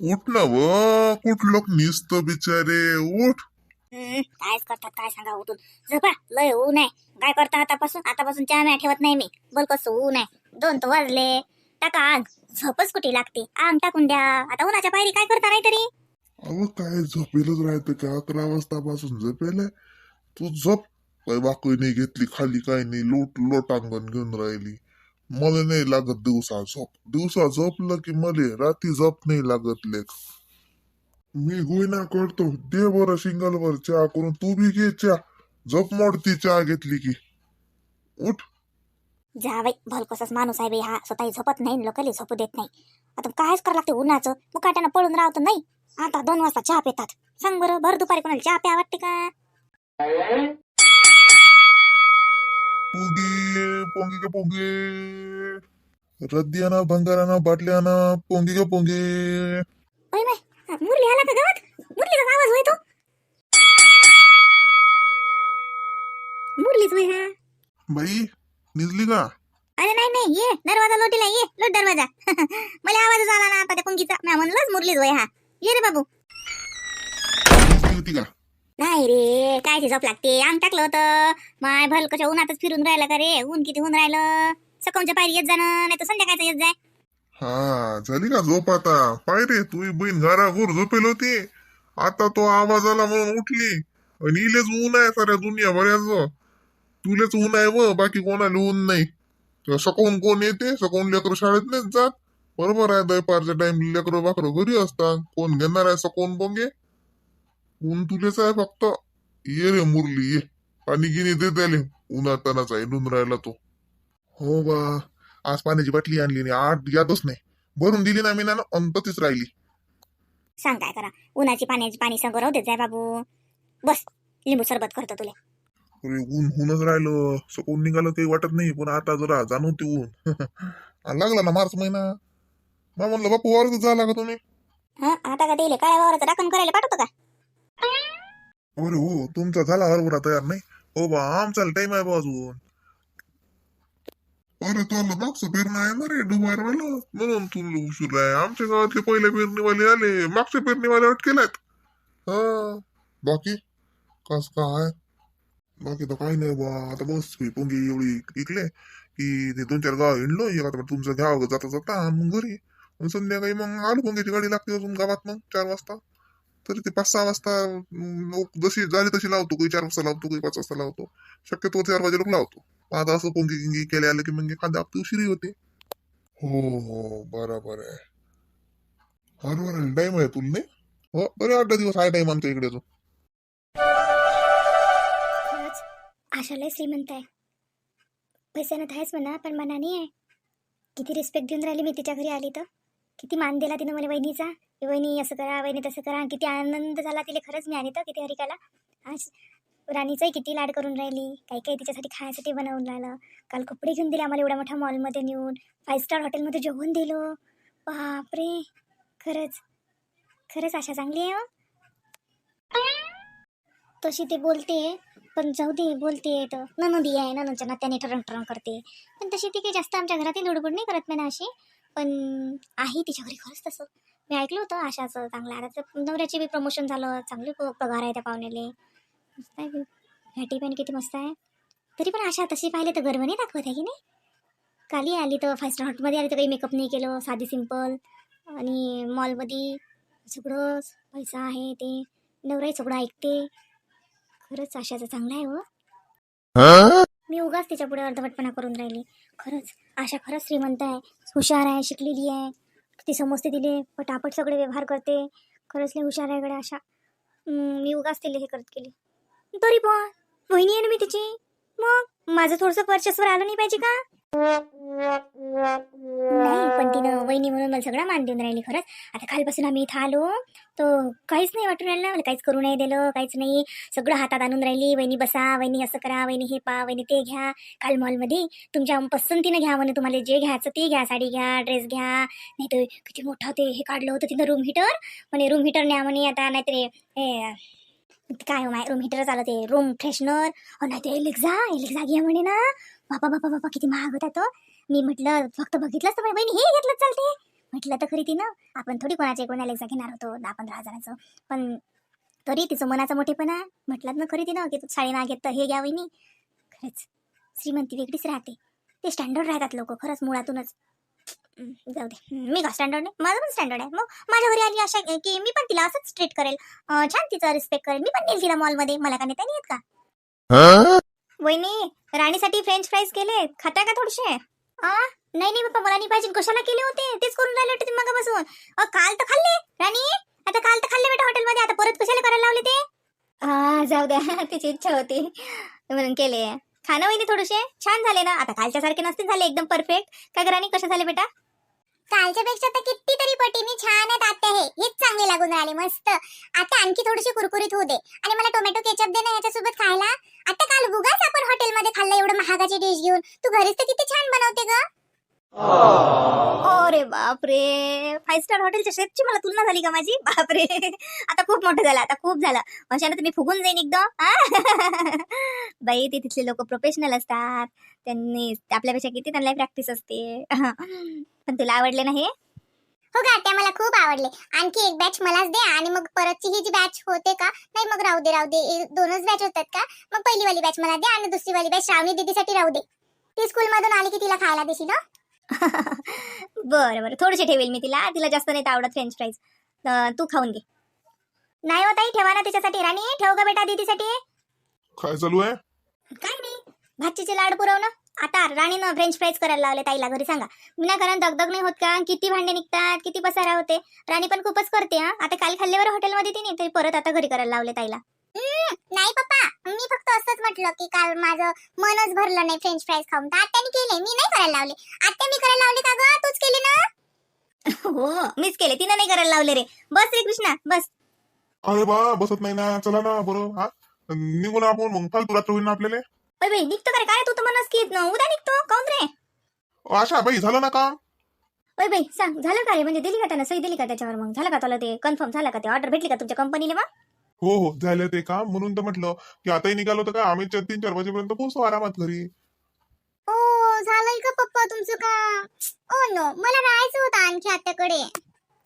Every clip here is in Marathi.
उठ ना व? कुठलं निसत बिचारे? उठ. कायच करतात काय सांगा उठून. झोपा लय ऊन आहे. काय करता आतापासून? आतापासून चहा म्या ठेवत नाही मी. बोल कसं ऊन आहे. दोन तर वाजले टाका आग झोपच कुठे लागते? आग टाकून द्या. आता उन्हाच्या पायरी काय करता नाही तरी अहो काय झोपेलच राहतं का? अकरा वाजतापासून झोपेल तू झोप. काय बाकई नाही घेतली खाली काय नाही. लोट लोटांगण घेऊन राहिली. मला नाही लागत दिवसा झोप. दिवसा झोपलं की मले रात्री झोप नाही लागत लेख मी गुईना करतो दे बरं सिंगलवर चहा करून तू बी घे चहा. झोप मोडती चहा घेतली की. उठ. जा बाई भलकसच माणूस आहे बाई हा. स्वतःही झोपत नाही लोकली झोपू देत नाही. आता कायच करावं लागते उन्हाचं. मुकाट्यानं पळून राहतं नाही. आता दोन वाजता चहा पितात. सांग बरं भर दुपारी कोणाला चहा प्या वाटते का? पोंगी पोंगी का पोंगी. रद्दी आणा भंगार आणा बाटल्या आणा पोंगी का पोंगी. ओय बाय मुरली आला का गावात? मुरलीचा आवाज होय तो. मुरलीच होय हा. बाई निजली का? अरे नाही नाही ये दरवाजा लोटीला ये लोट दरवाजा. मला आवाज आला ना आता त्या पुंगीचा. मी म्हणलंच मुरलीच होय हा. ये रे बाबू. निजली होती का? नाही रे? काय झोप लागते? अंग टाकलं होतं. माय भल कशा उन्हातच फिरून राहिला का रे? ऊन किती होऊन राहिलं. सकाळच्या पायरी येत जाणं नाही तर संध्याकाळचं येत जाय हा झाली का झोप आता? पाय रे तुझी बहीण घराघोर झोपेल होती. आता तो आवाज आला म्हणून उठली. आणि इलेच ऊन आहे साऱ्या दुनिया बऱ्याच तुलेच ऊन आहे व बाकी कोणाला ऊन नाही. तर कोण येते? सकाळून लेकर शाळेत नाहीच जात. बरोबर आहे दैपारच्या टाइम लेकरं बाकरं घरी असतात. कोण घेणार आहे सकाळून बोंगे? ऊन तुलेच आहे फक्त. ये रे मुरली ये. पाणी गिनी दे त्याले. उन्हातानाच आहे डून राहिला तो. हो बा. आज पाण्याची बाटली आणली नाही आठ यादच नाही. भरून दिली ना मी ना अन तशीच राहिली. सांग काय करा. उन्हाची पाण्याची पाणी संग राहू देत जाय बाबू. बस लिंबू सरबत करतो तुला. अरे ऊन होऊनच राहिलं. सकून निघालं काही वाटत नाही पण आता जरा जाणवते ऊन. आणि लागला ना मार्च महिना. मग म्हणलं बापू वर्ग झाला का तुम्ही. हा आता का दिले काय वावराचं राखण करायला पाठवतो का? अरे हो तुमचा झाला हरभरा तयार नाही? हो बा आमचा टाइम आहे बा अजून. अरे तुला मागच पेरणं आहे ना रे डुबार म्हणून तुम्ही उशीर आहे. आमच्या गावातले पहिले पेरणीवाले आले. मागच्या पेरणीवाले अटकेलात. हा बाकी? कस काय? बाकी तर काही नाही बा. आता बस पुंगी पोंगी एवढी इकले की ते दोन चार गाव हिंडलो. एक आता तुमचं घ्यावं जाता जाता मग घरी. मग संध्याकाळी मग आलो पोंग्याची गाडी लागते अजून गावात मग चार वाजता. तरी ते पाच सहा वाजता अं, जशी झाली तशी लावतो. काही चार वाजता लावतो काही पाच वाजता लावतो. शक्यतो चार वाजे लोक लावतो. आता असं पोंगी गिंगी केले आले की मग एखाद्या हप्ते उशिरी होते. हो हो बरोबर आहे. हरभरा टाइम आहे तुला नाही? हो बरे आठ दिवस आहे टाइम आमच्या इकडे अजून. खरंच आशा लय श्रीमंत आहे. पैशानं तर आहेच म्हणा पण मनाने आहे. किती रिस्पेक्ट देऊन राहिली मी तिच्या घरी आली तर. किती मान दिला तिनं मला वहिनीचा. वहिनी असं करा वहिनी तसं करा. आणि किती आनंद झाला तिला खरंच नाही आली तर किती हरिकाला आज राणीचाही किती लाड करून राहिली. काही काही तिच्यासाठी खायसाठी बनवून राहिलं. काल कपडे घेऊन दिले आम्हाला एवढ्या मोठ्या मॉलमध्ये नेऊन. फाईव्ह स्टार हॉटेलमध्ये जेवून दिलो. बापरे! खरंच. खरंच आशा चांगली आहे तशी ते बोलते. पण जाऊ दे बोलते. तर ननदी आहे. ननूच्या नात्याने ठरण ठरण करते. पण तशी ती काही जास्त आमच्या घरातील लुडबुड नाही करत ना अशी. पण आहे तिच्या घरी खरंच तसं. मी ऐकलं होतं आशाचं चांगलं. आता तर नवऱ्याचे बी प्रमोशन झालं. चांगली पगार आहे त्या पाहुण्याले. मस्त आहे. घाटी पण किती मस्त आहे. तरी पण आशा तशी पाहिले तर गर्व नाही दाखवत आहे की नाही? काली आली तर फाय स्टार हॉटमध्ये आली तर काही मेकअप नाही केलं. साधी सिंपल आणि मॉलमध्ये सगळं पैसा आहे ते. नवराही सगळं ऐकते. खरंच आशाचं चांगलं आहे हो. मी उगाच तिच्या पुढे अर्धवटपणा करून राहिली. खरंच आशा खरंच श्रीमंत आहे. हुशार आहे शिकलेली आहे. ती समजते दिले पटापट सगळे व्यवहार करते. खरंच लय हुशार आहे कडे अशा. मी उगाच तिला हे करत गेले. तरी पण वहिनी आहे ना मी तिची? मग माझं थोडंसं वर्चस्वर आलं नाही पाहिजे का? नाही पण तिनं वहिनी म्हणून मला सगळा मान देऊन राहिली खरंच. आता कालपासून आम्ही इथं आलो तर काहीच नाही वाटून राहिलं मला काहीच करू नाही दिलं काहीच नाही. सगळं हातात आणून राहिली वहिनी बसा वहिनी असं करा वहिनी हे पा वहिनी ते घ्या. काल मॉलमध्ये तुमच्या पसंतीनं घ्या म्हणे तुम्हाला जे घ्यायचं ते घ्या साडी घ्या ड्रेस घ्या. नाही तर किती मोठं ते हे काढलं होतं तिथं रूम हिटर म्हणे रूम हिटर न्या म्हणे आता नाहीतर हे काय हो माय रूम हिटरच आलं ते रूम फ्रेशनर नाही ते एलेक्झा एलेक्झा घ्या म्हणे ना. बाबा बाबा बाबा किती महाग होता तो मी म्हटलं फक्त बघितलंच तर बहिणी हे घेतलं चालते म्हटलं तर खरी तिनं आपण थोडी कोणाच्या कोणाला अलेक्सा घेणार होतो दहा पंधरा हजाराचं पण तरी तिचं मनाचा मोठेपणा म्हटलं ना खरी तिनं की तू साडी ना घेत हे घ्या वहिनी खरंच श्रीमंती वेगळीच राहते ते स्टँडर्ड राहतात लोक खरंच मुळातूनच जाऊ दे मी का स्टँडर्ड नाही माझं पण स्टँडर्ड आहे मग माझ्या घरी आली अशा की मी पण तिला असंच ट्रीट करेल छान तिचा रिस्पेक्ट करेल मी पण नेल तिला मॉलमध्ये मला का नेता नाही येत का वहिनी राणीसाठी फ्रेंच फ्राईज केले खाता का थोडेसे? आ? नाही नाही बाप्पा मला नाही पाहिजे. कशाला केले होते? तेच करून राहिले होते मगापासून. अ, काल तर खाल्ले राणी? आता काल तर खाल्ले बेटा हॉटेलमध्ये आता परत कशाला करायला लावले ते? आ, जाऊ द्या. तिची इच्छा होती. म्हणून केले. खाणं वहिनी थोडेसे. छान झाले ना. आता कालच्या सारखे नसते झाले. एकदम परफेक्ट काय राणी? कसे झाले बेटा? कालच्या पेक्षा तर कितीतरी पटीने छान आहेत आता हे. हेच चांगले लागून राहिले. मस्त. आता आणखी थोडेसे कुरकुरीत होऊ दे. आणि मला टोमॅटो केचप दे ना याच्यासोबत खायला. आता काल उगाच आपण हॉटेलमध्ये खाल्लं एवढं महागाची डिश घेऊन. तू घरीच तर किती छान बनवते ग. अरे बापरे. फाईव्ह स्टार हॉटेलच्या शेफची मला तुलना झाली का माझी? बापरे. आता खूप मोठं झालं आता खूप झालं. अशाने तुम्ही फुगून जाईन एकदम. बाई ते तिथले लोक प्रोफेशनल असतात. त्यांनी आपल्यापेक्षा किती त्यांना प्रॅक्टिस असते. पण तुला आवडले ना हे? हो का त्या मला खूप आवडले. आणखी एक बॅच मलाच दे आणि मग परतची ही जी बॅच होते का नाही मग राहू दे राहू दे. दोनच बॅच होतात का मग पहिली वाली बॅच मला दे आणि दुसरी वाली बॅच श्रावणी दीदीसाठी राहू दे. ती स्कूल मधून आली की तिला खायला देशील ना बरं बरं. थोडेसे ठेवेल मी तिला. तिला जास्त नाही तर आवडत फ्रेंच फ्राईज तू खाऊन घे. नाही हो ताई ठेवा ना तिच्यासाठी. राणी ठेव का बेटा दीदीसाठी. काय चालू आहे? काय नाही. भाजीचे लाड पुरवणं. आता राणीनं फ्रेंच फ्राईज करायला लावले ताईला घरी सांगा. विनाकारण दगदग नाही होत का? किती भांडे निघतात किती पसारा होते. राणी पण खूपच करते हा. आता काल खाल्ल्यावर हॉटेलमध्ये तिने तरी परत आता घरी करायला लावले ताईला. नाही पप्पा मी फक्त असंच म्हटलं की काल माझं मनच भरलं नाही फ्रेंच फ्राईज खाऊन. तर आत्याने केले मी नाही करायला लावले. आत्या मी करायला लावले का ग? तूच केले ना? हो मीच केले तिनं नाही करायला लावले रे. बस रे कृष्णा बस. अरे बा बसत नाही ना. चला ना बरं हा. निघू ना आपण मग. फालतू रात्र होईल ना आपल्याला. ओय बाई निघतो का रे काय तू तर म्हणस की न, उद्या निघतो. काऊन रे? आशा बाई झालं ना काम ओय बाई सांग झालं का रे? म्हणजे दिली का त्यानं? सही दिली का त्याच्यावर मग? झालं का तुला ते? कन्फर्म झालं का ते? ऑर्डर भेटली का तुमच्या कंपनीला मग? हो हो झालं ते काम. म्हणून तर म्हटलं की आताही निघालो तर का? आम्ही च- तीन चार वाजेपर्यंत पोहोचतो आरामात घरी. ओ झालंय का पप्पा तुमचं काम? Oh no. मला राहायचं होतं आणखी आत्याकडे.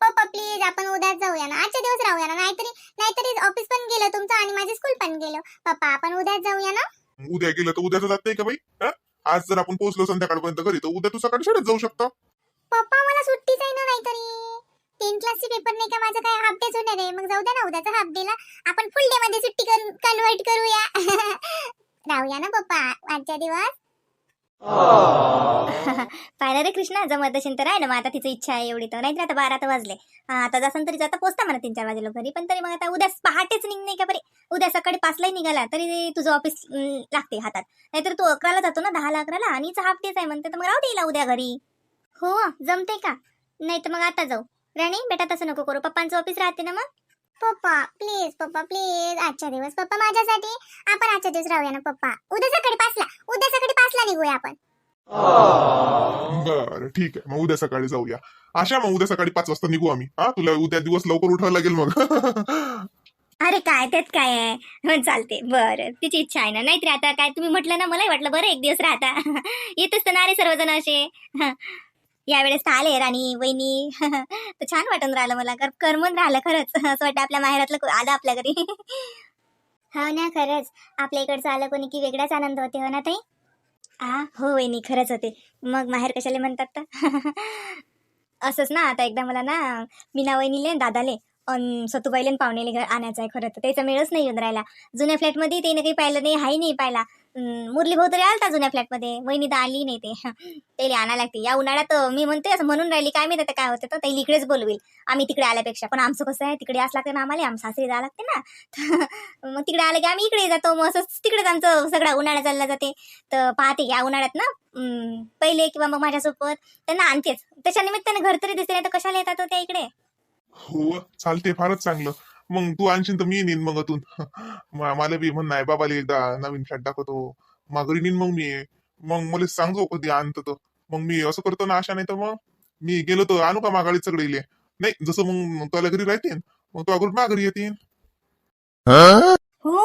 पप्पा प्लीज आपण उद्याच जाऊया ना. आजच्या दिवस राहूया ना. नाहीतरी नाहीतरी ऑफिस पण गेलं तुमचं आणि माझे स्कूल पण गेलं. पप्पा आपण उद्याच जाऊया ना? उद्या गेलं तर उद्याचं जात नाही का बाई? हा? आज जर आपण पोहोचलो संध्याकाळपर्यंत घरी तर उद्या तू सकाळी शाळेत जाऊ शकतो. पप्पा मला सुट्टीच आहे ना नाहीतरी. टेन क्लासचे पेपर नाही का? माझं काय हाफ डेच होणार आहे. मग जाऊ द्या ना उद्याचा हाफ डेला आपण फुल डे मध्ये सुट्टी कन्वर्ट करूया. राहूया ना पप्पा आजच्या दिवस? पाहिलं रे कृष्णा जमत असेल तर आहे ना मग आता तिची इच्छा आहे एवढी तर. नाहीतर आता बारा तर वाजले. आता जासन तरी जाता पोचता म्हणा तीन चार वाजेला घरी. पण तरी मग आता उद्या पहाटेच निघणे का बरे? उद्या सकाळी पाचलाही निघाला तरी तुझं ऑफिस लागते हातात. नाहीतर तू अकराला जातो ना दहाला अकराला आणि हाफ डेच आहे म्हणते तर मग राहू देईला उद्या घरी. हो जमते का? नाही तर मग आता जाऊ. राणी बेटा तसं नको करू. पप्पांचं ऑफिस राहते ना मग? पप्पा प्लीज पप्पा प्लीज आजच्या दिवस पप्पा माझ्यासाठी. आपण आजच्या दिवस राहूया ना पप्पा. उद्या सकाळी पाचला. उद्या सकाळी पाचला निघूया आपण. बरं ठीक आहे. मग उद्या सकाळी जाऊया. आशा मग उद्या सकाळी पाच वाजता निघू आम्ही. हा तुला उद्या दिवस लवकर उठावं लागेल मग. अरे काय त्यात काय आहे? हं, चालते बरं तिची इच्छा आहे ना? नाहीतर आता काय तुम्ही म्हटलं ना मलाही वाटलं बरं एक दिवस राहता. येतच तर ना रे सर्वजण असे. हं. यावेळेस तर आले राणी वहिनी. तर छान वाटून राहिलं मला. कर करमून राहिलं खरंच. असं वाटतं आपल्या माहेरातलं को- आलं आपल्या घरी. हो ना खरंच. आपल्या इकडचं आलं कोणी की वेगळाच आनंद होते हो ना ताई? आ? हो वहिनी खरंच होते. मग माहेर कशाले म्हणतात तर? असंच ना आता एकदा मला ना मीना वहिनीले दादाले अन सतुबाईले न पाहुणेले घर आणायचं आहे खरं तर. त्याचा मेळच नाही येऊन राहिला. जुन्या फ्लॅटमध्ये त्याने काही पाहिलं नाही हाही नाही पाहिला. अं, मुरली भाऊ तरी आलता जुन्या फ्लॅटमध्ये वहिनी तर आली नाही ते. त्याला आणायला लागते. या उन्हाळ्यात मी म्हणते असं म्हणून राहिली काय माहिती आता काय होते तर? त्याला इकडेच बोलवेल. आम्ही तिकडे आल्यापेक्षा. पण आमचं कसं आहे? तिकडे असं लागतं ना आम्हाला. आम सासरी जावं लागते ना. मग तिकडे आलं की आम्ही इकडे जातो. मग असंच तिकडेच आमचं सगळा उन्हाळा चालला जाते. तर पाहते या उन्हाळ्यात ना अं, पहिले किंवा मग माझ्यासोबत त्यांना आणतेच. त्याच्या निमित्ताने घर तरी दिसते नाही तर कशाला येतात हो त्या इकडे? हो चालते फारच चांगलं. मग तू आणशील तर मी नेईन मग अतून. म- मला बी म्हण नाही बाबाला एकदा नवीन फ्लॅट दाखवतो. माघारी नेईन मग मी. मग मला सांगतो कधी आणतो तर मग मी असं करतो ना आशा नाही तर मग मी गेलो तर आणू का मागाळी सगळे इले? नाही जसं मग तुला घरी राहतील मग तू अगोदर माघारी येतील हो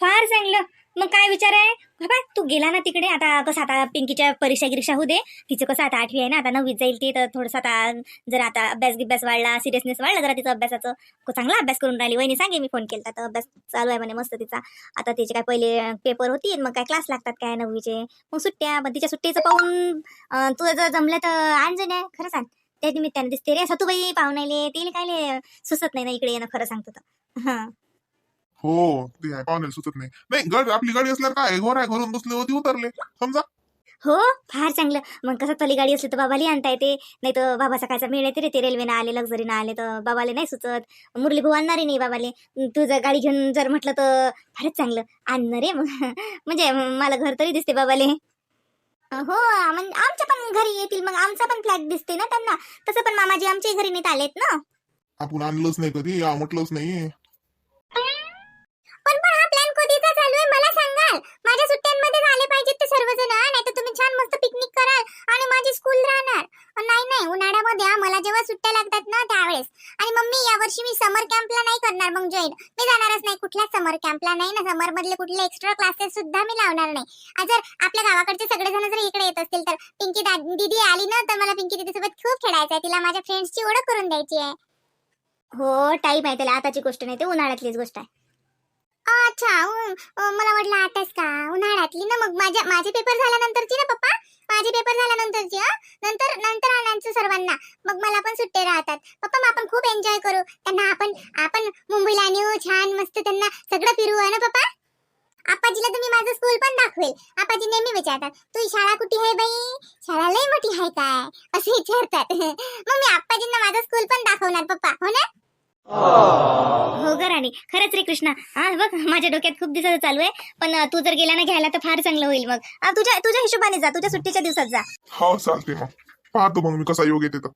फार चांगलं. मग काय विचार आहे? बाबा तू गेला ना तिकडे? आता कसं आता पिंकीच्या परीक्षा गिरीक्षा होऊ दे. तिचं कसं आता आठवी आहे ना आता नववीत जाईल ती. तर थोडंसं आता जर आता अभ्यास गिभ्यास वाढला सिरियसनेस वाढला जरा तिचा अभ्यासाचं चांगला अभ्यास करून राहिली. वहिनी सांगे मी फोन केला तर अभ्यास चालू आहे म्हणे मस्त तिचा. आता तिचे काय पहिले पेपर होतील मग काय क्लास लागतात काय नववीचे? मग सुट्ट्या मग तिच्या सुट्टीचं पाहून तुझं जर जमलं तर आण आहे खरं सांग. त्या निमित्ताने दिसते रे सतुबाई पाहुण्याले ते काय सुचत नाही ना इकडे येणं खरं सांगतो तर. हां. हो ते आहे पाहुण्याला सुचत नाही. नाही गाडी आपली गाडी असल्यावर काय घर आहे घरून बसले होती उतरले. समजा. हो फार चांगलं. मग कसं तली गाडी असली तर बाबाला आणता येते. नाही तर बाबा सकाळचा मेळ येते रे ते रेल्वेनं आले लक्झरीनं आले तर बाबाले नाही सुचत. मुरली भाऊ आणणारही नाही बाबाले. तू जर गाडी घेऊन जर म्हटलं तर फारच चांगलं. आणणार रे मग. म्हणजे मला घर तरी दिसते बाबाले. हो म्हणजे आमच्या पण घरी येतील. मग आमचा पण फ्लॅट दिसते ना त्यांना. तसं पण मामाजी आमच्याही घरी नाही आलेत ना. आपण आणलंच नाही कधी म्हटलंच नाही पण पण हा प्लॅन कधीचा चालू आहे? मला सांगाल. माझ्या सुट्ट्यांमध्ये झाले पाहिजेत ते सर्वजण नाही तर तुम्ही छान मस्त पिकनिक कराल आणि माझी स्कूल राहणार. नाही नाही. उन्हाळ्यामध्ये मला जेव्हा सुट्ट्या लागतात ना त्यावेळेस. आणि मम्मी यावर्षी मी समर कॅम्पला नाही करणार मग जॉईन मी जाणारच नाही कुठल्या समर कॅम्पला नाही ना? समर मधले कुठले एक्स्ट्रा क्लासेस सुद्धा मी लावणार नाही. जर आपल्या गावाकडचे सगळेजण जर इकडे येत असतील तर पिंकी दा- दीदी आली ना तर मला पिंकी दीदीसोबत खूप खेळायचं आहे तिला माझ्या फ्रेंड्सची ओळख करून द्यायची आहे. हो टाईम आहे त्याला. आताची गोष्ट नाही ते उन्हाळ्यातलीच गोष्ट आहे. अच्छा मला वाटलं आताच का? उन्हाळ्यातली ना मग. माझ्या माझे पेपर झाल्यानंतरची ना पप्पा? माझे पेपर झाल्यानंतरची हा? नंतर नंतर आणायचं सर्वांना. मग मला पण सुट्टे राहतात. पप्पा मग आपण खूप एन्जॉय करू. त्यांना आपण आपण मुंबईला नेऊ छान मस्त त्यांना सगळं फिरू आहे ना पप्पा? आपाजीला तुम्ही माझं स्कूल पण दाखवेल. आपाजी नेहमी विचारतात तू शाळा कुठे आहे बाई? शाळा लई मोठी आहे काय? असं विचारतात. मग मी आप्पाजींना माझं स्कूल पण दाखवणार पप्पा. हो ना? हो ग राणी खरंच रे कृष्णा. हा बघ माझ्या डोक्यात खूप दिवसाचं चालू आहे पण तू जर गेला ना घ्यायला तर फार चांगलं होईल मग. तुझ्या तुझ्या हिशोबाने जा तुझ्या सुट्टीच्या दिवसात जा. हो चालते मग. पाहतो मग मी कसा योग येते तर.